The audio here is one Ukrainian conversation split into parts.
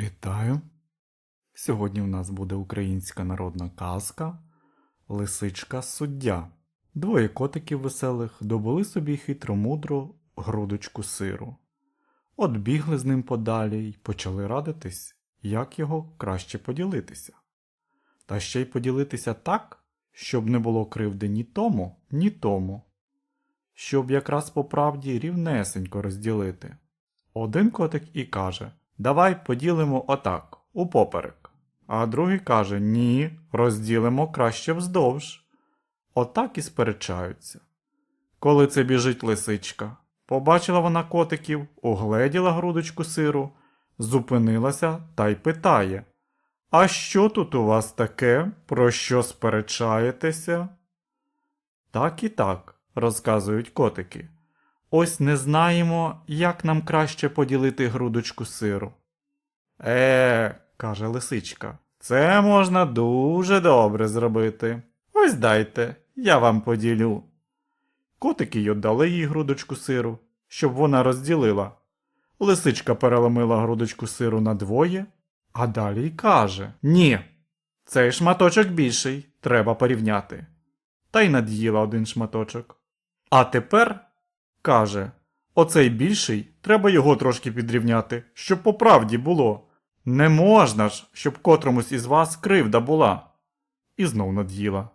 Вітаю! Сьогодні у нас буде українська народна казка Лисичка суддя. Двоє котиків веселих добули собі хитромудру грудочку сиру. От бігли з ним подалі й почали радитись, як його краще поділитися. Та ще й поділитися так, щоб не було кривди ні тому, ні тому, щоб якраз по правді рівнесенько розділити. Один котик і каже: Давай поділимо отак, упоперек. А другий каже: Ні, розділимо краще вздовж. Отак і сперечаються. Коли це біжить лисичка, побачила вона котиків, угледіла грудочку сиру, зупинилася та й питає: А що тут у вас таке, про що сперечаєтеся? Так і так, розказують котики. Ось не знаємо, як нам краще поділити грудочку сиру. Е, каже лисичка, це можна дуже добре зробити. Ось дайте, я вам поділю. Котики й отдали їй грудочку сиру, щоб вона розділила. Лисичка переломила грудочку сиру на двоє, а далі й каже: Ні, цей шматочок більший, треба порівняти. Та й над'їла один шматочок. А тепер, каже, оцей більший, треба його трошки підрівняти, щоб по правді було. Не можна ж, щоб котромусь із вас кривда була. І знов над'їла.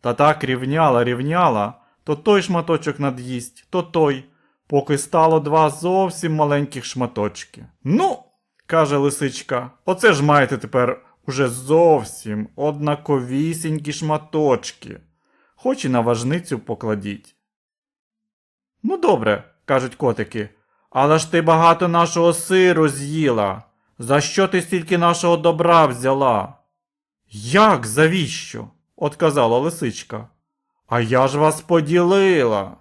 Та так рівняла, рівняла, то той шматочок над'їсть, то той, поки стало два зовсім маленьких шматочки. Ну, каже лисичка, оце ж маєте тепер уже зовсім однаковісінькі шматочки. Хоч і на важницю покладіть. Ну, добре, кажуть котики, але ж ти багато нашого сиру з'їла. За що ти стільки нашого добра взяла? Як завіщо? отказала лисичка. А я ж вас поділила.